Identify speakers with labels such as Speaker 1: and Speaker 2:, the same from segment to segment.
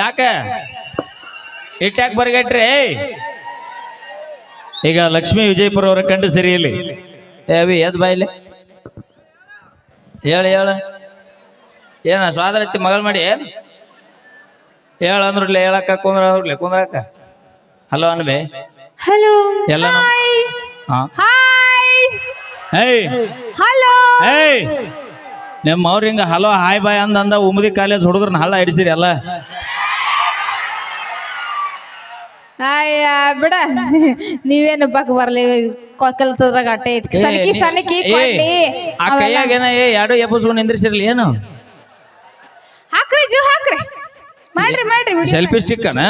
Speaker 1: ಯಾಕ? ಇಟ್ಯಾಕ್ ಬರ್ಗಟ್ರಿ ಈಗ ಲಕ್ಷ್ಮೀ ವಿಜಯಪುರ ಅವರ ಕಂಡು ಸರಿ ಇಲ್ಲಿ. ಏವಿ ಎದ್ ಬಾಯಿಲಿ ಹೇಳ ಹೇಳ. ಏನ ಸ್ವಾದರತಿ ಮಗಳು ಮಾಡಿ? ಏನು ಹೇಳ ಅಂದ್ರಲ್ಲ ಹೇಳಕ್ಕ ಕುಂದ್ರ ಅಂದ್ರಲ್ಲ ಕುಂದ್ರಕ್ಕ. ಹಲೋ ಅನ್ಬೆ.
Speaker 2: ಹಲೋ
Speaker 1: ಎಲ್ಲ
Speaker 2: ಹಾಯ್ ಹಲೋ
Speaker 1: ಏಯ್. ನಿಮ್ಮ ಅವ್ರ ಹಿಂಗ ಹಲೋ ಹಾಯ್ ಬಾಯ್ ಅಂದ ಅಂದ ಉಮದಿ ಕಾಲೇಜ್ ಹುಡುಗ್ರನ್ನ ಹಳ್ಳ ಹಿಡಿಸಿರಿ ಅಲ್ಲ
Speaker 2: ಅಯ್ಯ ಬಿಡ. ನೀವೇನು ಬಕ್ ಬರ್ಲಿ ಕಲ್ತದ್ರಾಗ ಅಟ್ಟೆ ಐತಿ ಸನಕಿ ಸನಕಿ ಕೊಡ್ಲಿ.
Speaker 1: ಆ ಕೈಯಾಗ ಏನ ಏ ಎರಡು ಎಬ್ಬಸ್ಕೊಂಡು ನಿಂದ್ರಿಸಿರ್ಲಿ ಏನು?
Speaker 2: ಹಾಕ್ರಿ ಜೂ ಹಾಕ್ರಿ. ಮಾಡ್ರಿ ಮಾಡ್ರಿ
Speaker 1: ಸೆಲ್ಫಿ ಸ್ಟಿಕ್ ಅಣ್ಣ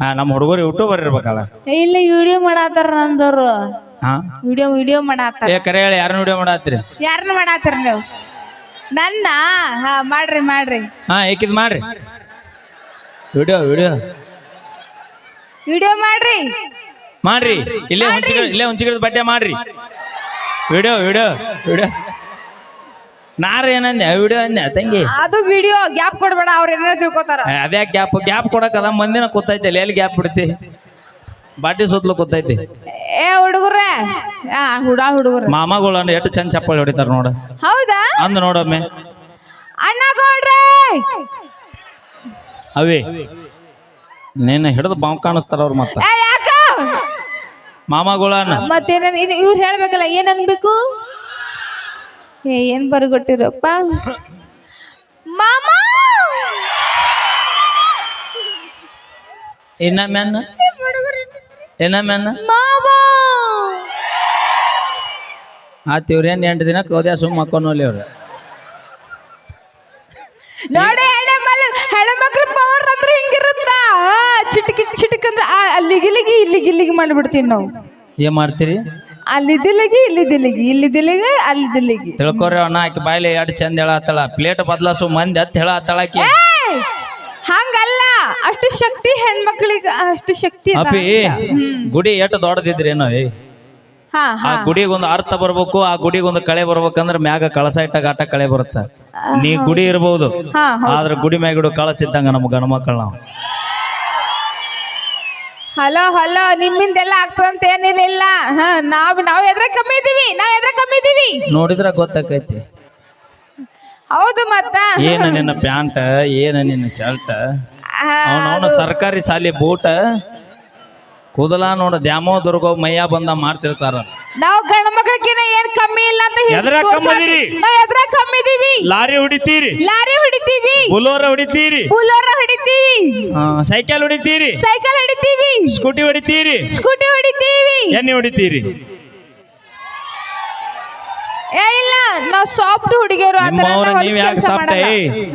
Speaker 1: ಹಾ ನಮ್ಮ ಹುಡುಗರು ಯೂಟ್ಯೂಬರ್ ಇರ್ಬೇಕಲ್ಲ.
Speaker 2: ಇಲ್ಲ ವಿಡಿಯೋ ಮಾಡಾತಾರ ನಂದವ್ರು.
Speaker 1: ಹಾ?
Speaker 2: ವಿಡಿಯೋ ವಿಡಿಯೋ ಮಾಡಾತಾರ.
Speaker 1: ಏ ಕರೆ ಹೇಳಿ ಯಾರನ್ನ ವಿಡಿಯೋ ಮಾಡಾತ್ರಿ
Speaker 2: ಯಾರನ್ನ ಮಾಡಾತಾರ ನೀವು? ನನ್ನ? ಹಾ ಮಾಡ್ರಿ ಮಾಡ್ರಿ.
Speaker 1: ಹಾ ಏಕಿದ್ ಮಾಡ್ರಿ. Video video.
Speaker 2: ವಿಡಿಯೋ ಮಾಡ್ರಿ.
Speaker 1: ಮಾಡ್ರಿ. ಇಲ್ಲೇ ಹುಂಚಿ ಇಲ್ಲೇ ಹುಂಚಿಗಿಡದ ಬಟ್ಟೆ ಮಾಡ್ರಿ. Video video video. ನಾರ ಏನಂದೆ? ವಿಡಿಯೋ ಅಂದೆ ತಂಗಿ?
Speaker 2: ಅದು ವಿಡಿಯೋ ಗ್ಯಾಪ್ ಕೊಡ್ಬೇಡ ಅವ್ರ ಏನಾರ ತಿಳ್ಕೊತಾರ.
Speaker 1: ಅದೇ ಗ್ಯಾಪ್ ಗ್ಯಾಪ್ ಕೊಡಕ್ಕದ ಮಂದಿನ ಕೂತೈತೆ ಎಲ್ಲಿ ಗ್ಯಾಪ್ ಬಿಡ್ತಿ? ಬಾಟಿ ಸುತ್ತಲೂ ಕೂತೈತಿ.
Speaker 2: ಏ ಹುಡುಗ್ರ ಹುಡ ಹುಡುಗ್ರ.
Speaker 1: ಮಾಮಗಳು ಅಂದ್ರೆ ಎಷ್ಟು ಚಂದ ಚಪ್ಪಳಿ ಹೊಡಿತಾರ ನೋಡ.
Speaker 2: ಹೌದಾ?
Speaker 1: ಅಂದ್ ನೋಡೊಮ್ಮೆ.
Speaker 2: ಅಣ್ಣ ಕೊಡ್ರಿ.
Speaker 1: ಅವೇ ನೀನು ಹಿಡಿದು ಬಾವು ಕಾಣಿಸ್ತಾರ ಅವ್ರು ಮತ್ತೆ.
Speaker 2: ಏ ಯಾಕ?
Speaker 1: ಮಾಮಗಳನ್ನ.
Speaker 2: ಮತ್ತೇನ ಇವ್ರು ಹೇಳ್ಬೇಕಲ್ಲ ಏನ್ ಅನ್ಬೇಕು? ಏ ಏನ್ ಬರ್ಗೊಟ್ಟಿರಪ್ಪ? ಮಾಮ!
Speaker 1: ಇನ್ನೊಮ್ಮೆನ್ನ ಇನ್ನೊಮ್ಮೆನ್ನ
Speaker 2: ಮಾಮ
Speaker 1: ಆತ್ ಇವ್ರೇನ್ ಎಂಟು ದಿನ ಕೌದ್ಯ ಸುಮ್ಮ ಹಾಕೊಂಡೋಲಿ ಅವ್ರು
Speaker 2: ನೋಡಿ ಹೆಣ್ಮಕ್ಳು ಹೆಣ್ಮಕ್ಳು ಪವರ್ ಅಂದ್ರೆ ಹಿಂಗಿರುತ್ತ? ಚಿಟಕಿ ಚಿಟಕ್ ಅಂದ್ರೆ ಆ- ಇಲ್ಲಿಗೆ ಇಲ್ಲಿಗೆ ಮಾಡ್ಬಿಡ್ತೀವಿ ನಾವು.
Speaker 1: ಏನ್ ಮಾಡ್ತೀರಿ?
Speaker 2: ಅಲ್ಲಿದ್ದಿಲ್ಲಿಗೆ ಇಲ್ಲಿದ್ದಿಲ್ಲಿಗೆ ಇಲ್ಲಿದ್ದಿಲ್ಲಿಗೆ ಅಲ್ಲಿದ್ದಿಲ್ಲಿಗೆ
Speaker 1: ತಿಳ್ಕೊರಿ ಅಣ್ಣ ಆಕಿ ಬಾಯ್ಲಿ ಎರಡು ಚಂದ ಹೇಳತ್ತಳ. ಪ್ಲೇಟ್ ಬದಲಾಸು ಮಂದಿ ಅತ್ ಹೇಳತ್ತಳ ಆಕಿ.
Speaker 2: ಏಯ್! ಹಂಗಲ್ಲ. ಅಷ್ಟು ಶಕ್ತಿ ಹೆಣ್ಮಕ್ಳಿಗೆ ಅಷ್ಟು ಶಕ್ತಿ ಅದ
Speaker 1: ಅಪಿ
Speaker 2: ಅಂತ.
Speaker 1: ಗುಡಿ ಎಷ್ಟು ದೊಡ್ಡದಿದ್ರೇನೋ ಏ
Speaker 2: ಹಾ
Speaker 1: ಆ
Speaker 2: ಹಾ.
Speaker 1: ಗುಡಿಗೆ ಒಂದು ಅರ್ಥ ಬರ್ಬೇಕು ಆ ಗುಡಿಗೆ ಒಂದು ಕಳೆ ಬರ್ಬೇಕಂದ್ರ ಮ್ಯಾಗ ಕಳಸ ಇಟ್ಟಾಗ ಆಟ ಕಳೆ ಬರುತ್ತೆ. ನೀ ಗುಡಿ ಇರ್ಬೋದು ಆದ್ರೆ ಗುಡಿ ಮ್ಯಾಗ ಇಡು ಕಳಸ ಇದ್ದಂಗ ನಮ್ಮ ಗಂಡ ಮಕ್ಕಳು ನಾವು.
Speaker 2: ಹಲೋ ಹಲೋ ನಿಮ್ಮಿಂದೆಲ್ಲ ಆಗ್ತದಂತ ಏನಿಲ್ಲ ನಾವು ನಾವ್ ನಾವ್ ಎದ್ರ ಕಮ್ಮಿ ಇದೀವಿ ನಾವ್ ಎದ್ರ ಕಮ್ಮಿ ಇದೀವಿ.
Speaker 1: ನೋಡಿದ್ರ ಗೊತ್ತಾಕೈತಿ.
Speaker 2: ಹೌದು ಮತ್ತ.
Speaker 1: ಏನ ನಿನ್ನ ಪ್ಯಾಂಟ್ ಏನ ನಿನ್ನ ಶರ್ಟ್? ಅವನವನ ಸರ್ಕಾರಿ ಶಾಲೆ ಬೂಟ. ಕೂದಲ ನೋಡ ದ್ಯಾಮೋ ದುರ್ಗೋ ಮೈಯ ಬಂದ ಮಾಡ್ತಿರ್ತಾರ.
Speaker 2: ನಾವು ಗಂಡ ಮಕ್ಕಳಕ್ಕಿನ ಏನ್ ಕಮ್ಮಿ ಇಲ್ಲ ಅಂತ ಹೇಳಿ
Speaker 1: ಎದ್ರಾಗ್ ಕಮ್ಮಿ. ಇದೀರಿ?
Speaker 2: ನಾವ್ ಎದ್ರ ಕಮ್ಮಿ ಇದೀವಿ.
Speaker 1: ಲಾರಿ ಹೊಡಿತೀರಿ.
Speaker 2: ಲಾರಿ ಹೊಡಿತೀವಿ.
Speaker 1: ಬುಲೋರ ಹೊಡಿತೀರಿ.
Speaker 2: ಬುಲೋರ ಹೊಡಿತೀವಿ.
Speaker 1: ಆ, ಸೈಕಲ್ ಹೊಡಿತೀರಿ.
Speaker 2: ಸೈಕಲ್ ಹೊಡಿತೀವಿ.
Speaker 1: ಸ್ಕೂಟಿ ಹೊಡಿತೀರಿ.
Speaker 2: ಸ್ಕೂಟಿ ಹೊಡಿತೀವಿ.
Speaker 1: ಎಣ್ಣೆ ಹೊಡಿತೀರಿ
Speaker 2: ಏ ಇಲ್ಲ ನಾವ್ ಸಾಫ್ಟ್ ಹುಡುಗಿಯರು ಆ ಥರ
Speaker 1: ನಿಮ್ಮವ್ರ
Speaker 2: ಎಲ್ಲ
Speaker 1: ನೀವ್
Speaker 2: ಹೊಲ್ಸ್
Speaker 1: ಯಾಕೆ
Speaker 2: ಕೆಲ್ಸ
Speaker 1: ಸಾಪ್ಟ
Speaker 2: ಮಾಡಲ್ಲ.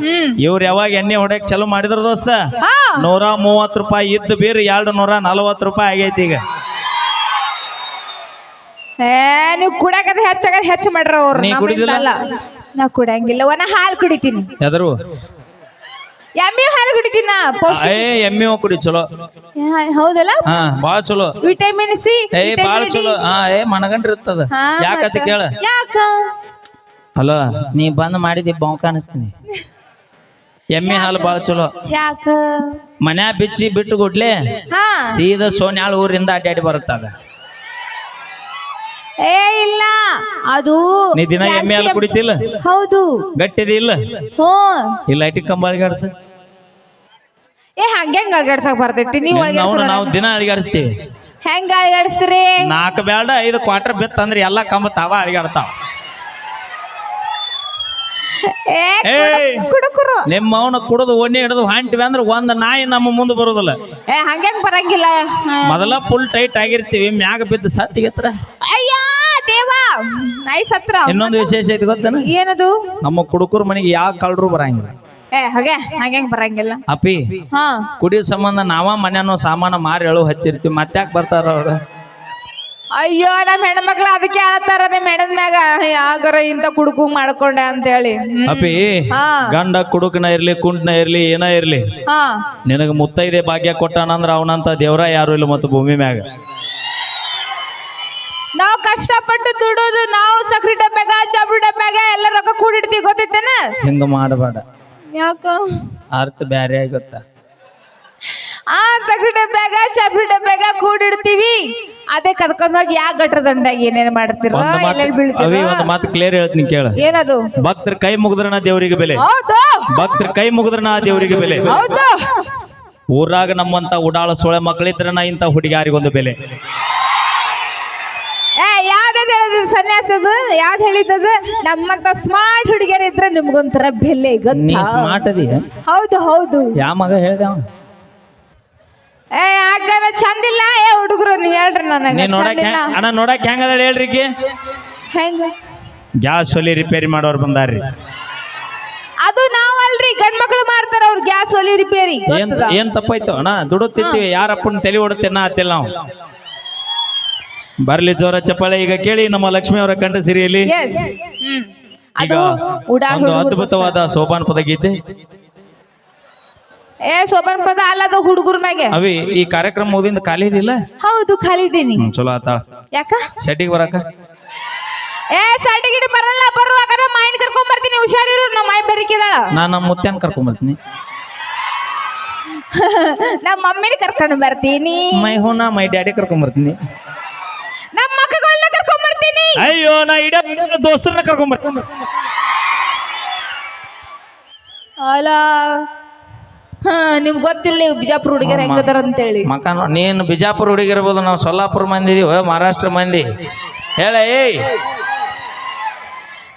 Speaker 2: ಹ್ಮ್.
Speaker 1: ಇವ್ರು ಯಾವಾಗ ಎಣ್ಣೆ ಹೊಡಕ್ ಚಲೋ ಮಾಡಿದ್ರು ದೋಸ್ತ?
Speaker 2: ಹಾ.
Speaker 1: ನೂರ ಮೂವತ್ತು ರೂಪಾಯಿ ಇದ್ದ ಬೀರ್ ಎರಡು ನೂರ ನಲವತ್ತು ರೂಪಾಯಿ ಆಗೈತಿ ಈಗ.
Speaker 2: ಏ ನೀವು ಕುಡಕದ ಹೆಚ್ಚಾಗ ಹೆಚ್ಚು ಮಾಡ್ರ ಅವ್ರು.
Speaker 1: ನೀ
Speaker 2: ನಮ್ಮಿಂದ
Speaker 1: ಕುಡಿದಿಲ್ಲ?
Speaker 2: ಅಲ್ಲ. ನಾ ಕುಡಂಗಿಲ್ಲ ಒನ ಹಾಲು ಕುಡಿತೀನಿ.
Speaker 1: ಎದರು
Speaker 2: ಎಮ್ಮಿ ಹಾಲು ಕುಡಿತೀನಿ? ನಾ ಪೌಷ್ಟಿಕ
Speaker 1: ಏ ಎಮ್ಮೆ ಕುಡಿ ಚಲೋ.
Speaker 2: ಏ, ಹೌದಲ್ಲ?
Speaker 1: ಹಾ ಬಾಳ ಚಲೋ.
Speaker 2: ವಿಟಮಿನ್ ಸಿ
Speaker 1: ಏ ಬಾಳ ಚಲೋ. ಹಾ ಏ ಮನಗಂಡ್ರಿ ಇರ್ತದ. ಯಾಕತ್ತ ಕೇಳ?
Speaker 2: ಯಾಕ?
Speaker 1: ಹಲೋ? ನೀ ಬಂದ್ ಮಾಡಿದಿ ಬಾವು ಕಾಣಿಸ್ತೀನಿ. ಎಮ್ಮೆ ಹಾಲು ಬಾಳ ಚಲೋ.
Speaker 2: ಯಾಕ?
Speaker 1: ಮನ್ಯಾ ಬಿಚ್ಚಿ ಬಿಟ್ಟು ಕೊಡ್ಲೆ
Speaker 2: ಹಾ.
Speaker 1: ಸೀದಾ ಸೋನ್ಯಾಳ ಊರಿಂದ ಅಡ್ಡಾಡಿ ಬರುತ್ತದ
Speaker 2: ಏ ಇಲ್ಲ. ಅದು
Speaker 1: ನೀ ದಿನ ಎಮ್ಮೆ ಹಾಲು ಕುಡಿತಿಲ್ಲ?
Speaker 2: ಹೌದು.
Speaker 1: ಗಟ್ಟಿದಿ ಇಲ್ಲ?
Speaker 2: ಹ್ಞೂ.
Speaker 1: ಇಲ್ಲ ಐಟಿ ಕಂಬಾಳಿಗಾಡ್ಸ
Speaker 2: ಏ ಹಂಗೆಂಗ್ ಅಲ್ಗಾಡ್ಸಕ್ ಬರ್ತೈತಿ? ನೀವು
Speaker 1: ನಾವು ನಾವು ದಿನ ಅಳಿಗಾಡಿಸ್ತೀವಿ.
Speaker 2: ಹೆಂಗ ಅಳಗಾಡಿಸ್ತೀರಿ?
Speaker 1: ನಾಲ್ಕು ಬೇಡ ಐದು ಕ್ವಾರ್ಟರ್ ಬಿತ್ತಂದ್ರೆ ಎಲ್ಲ ಕಂಬ ತಾವ ಅಳಿಗಾಡ್ತಾವ.
Speaker 2: ಕುಡುಕರು.
Speaker 1: ನಿಮ್ಮ ಅವನ ಕುಡಿದು ಒಣ್ಣೆ ಹಿಡಿದು ಹಾಂಟಿವಿ ಅಂದ್ರೆ ಒಂದ್ ನಾಯಿ ನಮ್ಮ ಮುಂದೆ ಬರೋದಿಲ್ಲ.
Speaker 2: ಏ ಹಂಗೆಂಗ್ ಬರಂಗಿಲ್ಲ?
Speaker 1: ಮೊದಲ ಫುಲ್ ಟೈಟ್ ಆಗಿರ್ತೀವಿ ಮ್ಯಾಗ ಬಿದ್ದು ಸತ್ತಿಗೆತ್ರ
Speaker 2: ಅಯ್ಯ ದೇವಾ! ನಾಯಿ ಸತ್ರ.
Speaker 1: ಇನ್ನೊಂದು ವಿಶೇಷ ಐತಿ ಗೊತ್ತೇನ?
Speaker 2: ಏನದು?
Speaker 1: ನಮ್ಮ ಕುಡುಕರ ಮನೆಗೆ ಯಾವ ಕಳ್ಳರು ಬರಂಗಿಲ್ಲ.
Speaker 2: ಏ ಹಾಗೆ ಹಂಗೆಂಗ್ ಬರಂಗಿಲ್ಲ.
Speaker 1: ಅಪ್ಪಿ
Speaker 2: ಹಾ.
Speaker 1: ಕುಡಿಯೋ ಸಂಬಂಧ ನಾವ ಮನ್ಯಾನೋ ಸಾಮಾನು ಮಾರಿ ಹೇಳು ಹಚ್ಚಿರ್ತೀವಿ ಮತ್ತ್ಯಾಕ್ ಬರ್ತಾರ ಅವ್ರು?
Speaker 2: ಅಯ್ಯೋ ನಮ್ಮ ಹೆಣ್ಮಕ್ಳು ಅದಕ್ಕೆ ಹೇಳ್ತಾರ ನಿಮ್ಮ ಹೆಣದ ಮ್ಯಾಗ. ಯಾಗರ ಇಂತ ಕುಡುಕು ಮಾಡ್ಕೊಂಡೆ ಅಂತ ಹೇಳಿ ಅಪ್ಪಿ
Speaker 1: ಅಪಿ ಗಂಡ ಕುಡುಕನ ಇರ್ಲಿ ಕುಂಟ್ನ ಇರ್ಲಿ ಏನ ಇರ್ಲಿ.
Speaker 2: ಹಾ.
Speaker 1: ನಿನಗ ಮುತ್ತೈದೆ ಭಾಗ್ಯ ಕೊಟ್ಟಾನಂದ್ರ ಅವನಂತ ದೇವ್ರ ಯಾರು ಇಲ್ಲ ಮತ್ತು ಭೂಮಿ ಮ್ಯಾಗ.
Speaker 2: ನಾವು ಕಷ್ಟಪಟ್ಟು ದುಡೋದು ನಾವು ಸಕ್ರಿ ಡಬ್ಬ್ಯಾಗ ಚಬ್ರಿ ಡಬ್ಬ್ಯಾಗ ಎಲ್ಲ ರೊಕ್ಕ ಕೂಡಿಡ್ತೀವಿ ಗೊತ್ತಿತ್ತೇನ
Speaker 1: ಹಿಂಗ ಮಾಡಬೇಡ.
Speaker 2: ಯಾಕ?
Speaker 1: ಅರ್ಥ ಬ್ಯಾರೆ ಆಗುತ್ತ
Speaker 2: ಆ ಸಗಣಿ ಡಬ್ಬ್ಯಾಗ ಚಾಪಿ ಡಬ್ಬ್ಯಾಗ ಕೂಡಿಡ್ತೀವಿ. ಅದೇ ಕದ್ಕೊಂಡೋಗಿ ಯಾ ಗಟ್ರ ದಂಡಾಗಿ ಏನೇನ್ ಮಾಡ್ತಿರೋ
Speaker 1: ಒಂದ್ ಮಾತು
Speaker 2: ಎಲ್ಲೆಲ್ಲಿ
Speaker 1: ಅವಿ
Speaker 2: ಬೀಳ್ತಿರೋ
Speaker 1: ಒಂದು ಮಾತು ಕ್ಲಿಯರ್ ಹೇಳ್ತೀನಿ ಕೇಳ.
Speaker 2: ಏನದು?
Speaker 1: ಭಕ್ತರ ಕೈ ಮುಗಿದ್ರನ ದೇವರಿಗೆ ಬೆಲೆ.
Speaker 2: ಹೌದು.
Speaker 1: ಭಕ್ತರ ಕೈ ಮುಗಿದ್ರನ ದೇವರಿಗೆ ಬೆಲೆ.
Speaker 2: ಹೌದು.
Speaker 1: ಊರಾಗ ನಮ್ಮಂತ ಉಡಾಳ ಸೊಳೆ ಮಕ್ಕಳಿದ್ರನ ಇಂಥ ಹುಡುಗಿಯಾರಿಗೊಂದು ಬೆಲೆ.
Speaker 2: ಏ ಯಾವ್ದು ಹೇಳಿದ್ ಸನ್ಯಾಸದು? ಯಾವ್ದು ಹೇಳಿದ್ದದು? ನಮ್ಮಂತ ಸ್ಮಾರ್ಟ್ ಹುಡುಗಿಯರ್ ಇದ್ರೆ ನಿಮ್ಗೊಂಥರ ಬೆಲೆ
Speaker 1: ನೀ
Speaker 2: ಗೊತ್ತಾ
Speaker 1: ಸ್ಮಾರ್ಟ್ ಅದಿ
Speaker 2: ಹೌದು ಹೌದು.
Speaker 1: ಯಾವ ಮಗ ಹೇಳ್ದೆ ಅವ?
Speaker 2: ಏ ಯಾಕಂದ್ರೆ ಚಂದಿಲ್ಲ. ಏ ಹುಡುಗರು ಹೇಳ್ರಿ ನನಗೆ.
Speaker 1: ನೀ ನೋಡಕ್
Speaker 2: ಚಂದಿಲ್ಲ.
Speaker 1: ಹೆಂಗ್- ಅಣ್ಣ ನೋಡಕ್ ಹೆಂಗದ ಹೇಳ್ರಿ ಈಕಿ?
Speaker 2: ಹೆಂಗ?
Speaker 1: ಗ್ಯಾಸ್ ಒಲಿ ರಿಪೇರಿ ಮಾಡೋರು ಬಂದಾರ್ರಿ.
Speaker 2: ಅದು ನಾವಲ್ರಿ ಗಂಡ್ ಮಕ್ಳು ಮಾಡ್ತಾರ ಅವ್ರ ಗ್ಯಾಸ್ ಒಲಿ ರಿಪೇರಿ.
Speaker 1: ಏನ್
Speaker 2: ಗೊತ್ತದ?
Speaker 1: ಏನ್ ತಪ್ಪಾಯ್ತು? ಅಣ್ಣ ದುಡುತ್ತಿರ್ತೀವಿ ಯಾರಪ್ಪನ ತಲೆ ಹೊಡುತ್ತೇನ ಆತಿಲ್ಲ ನಾವು. ಬರ್ಲಿ ಜೋರ ಚಪ್ಪಾಳೆ. ಈಗ ಕೇಳಿ ನಮ್ಮ ಲಕ್ಷ್ಮಿ ಅವರ ಕಂಠ ಸಿರಿಯಲ್ಲಿ.
Speaker 2: ಎಸ್ ಹ್ಮ್.
Speaker 1: ಈಗ
Speaker 2: ಅದು ಉಡಾ
Speaker 1: ಒಂದು
Speaker 2: ಹುಡುಗರು
Speaker 1: ಅದ್ಭುತವಾದ ಸೋಪಾನ ಪದ ಗೀತೆ.
Speaker 2: ಏ ಸೋಬನ್ ಪದ ಅಲ್ಲದ ಹುಡುಗರ ಮ್ಯಾಗೆ
Speaker 1: ಅವಿ ಈ ಕಾರ್ಯಕ್ರಮ ಮುಗಿದಿಂದ ಖಾಲಿ ಇದಿಲ್ಲ
Speaker 2: ಹೌದು ಖಾಲಿದ್ದೀನಿ
Speaker 1: ಹ್ಮ್ ಚಲೋ ಆತಾಳ
Speaker 2: ಯಾಕ?
Speaker 1: ಶೆಟ್ಟಿಗೆ ಬರಾಕ?
Speaker 2: ಏ ಸರ್ಟಿಫಿಕೇಟ್ ಬರಲ್ಲ ಬರುವಾಗ ನಮ್ಮ ಮಾಯಿನ ಕರ್ಕೊಂಡ್ ಬರ್ತೀನಿ ಹುಷಾರಿರು ನಮ್ಮ ಮಾಯಿ ಬೆರಿಕಿದಾಳ.
Speaker 1: ನಾ ನಮ್ಮ ಮುತ್ಯಾನ್ ಕರ್ಕೊಂಬರ್ತೀನಿ
Speaker 2: ನಮ್ಮ ಮಮ್ಮಿನ ಕರ್ಕೊಂಡು ಬರ್ತೀನಿ.
Speaker 1: ಮೈ ಹೂನ ಮೈ ಡ್ಯಾಡಿ ಕರ್ಕೊಂಬರ್ತೀನಿ
Speaker 2: ನಮ್ಮ ಮಕ್ಕಳನ್ನ ಕರ್ಕೊಂಡ್ ಬರ್ತೀನಿ.
Speaker 1: ಅಯ್ಯೋ ನಾ ಇಡ ದೋಸ್ತರನ್ನ ಕರ್ಕೊಂಬರ್ತೀನಿ
Speaker 2: ಅಲ್ಲ ಹಾ ನಿಮ್ಗೆ ಗೊತ್ತಿಲ್ಲ ನೀವು ಬಿಜಾಪುರ ಹುಡುಗಿಯರ್ ಹೆಂಗದಾರ ಅಂತೇಳಿ.
Speaker 1: ಮಕ ನೋ- ನೀನು ಬಿಜಾಪುರ ಹುಡುಗಿರ್ಬೋದು ನಾವು ಸೊಲ್ಲಾಪುರ ಮಂದಿ ಇದೀವ ಮಹಾರಾಷ್ಟ್ರ ಮಂದಿ. ಹೇಳ ಏಯ್.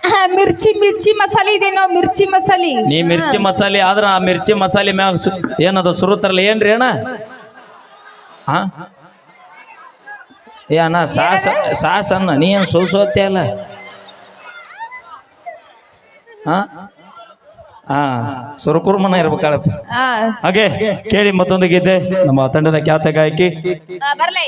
Speaker 2: ಆ, ಮಿರ್ಚಿ ಮಿರ್ಚಿ ಮಸಾಲೆ ಇದೆ ನಾವು ಮಿರ್ಚಿ ಮಸಾಲೆ.
Speaker 1: ನೀ ಮಿರ್ಚಿ ಮಸಾಲೆ ಆದ್ರ ಆ ಮಿರ್ಚಿ ಮಸಾಲೆ ಮ್ಯಾಗ ಸು- ಏನದು ಸುರುತ್ತರಲ್ಲ ಏನ್ರಿ ಅಣ್ಣ? ಹಾ? ಏ ಅಣ್ಣ ಸಾಸ ಸಾಸ್ ಅನ್ನ ನೀ ಏನು ಸೋಸೋತ್ತೆ ಅಲ್ಲ ಹಾ? ಹಾ ಸುರಕುರ್ಮನ ಇರ್ಬೇಕಾಳಪ್ಪ. ಹಾಗೆ ಕೇಳಿ ಮತ್ತೊಂದು ಗೀತೆ. ನಮ್ಮ ತಂಡದ ಖ್ಯಾತ ಗಾಯಕಿ.
Speaker 2: ಬರ್ಲೇ.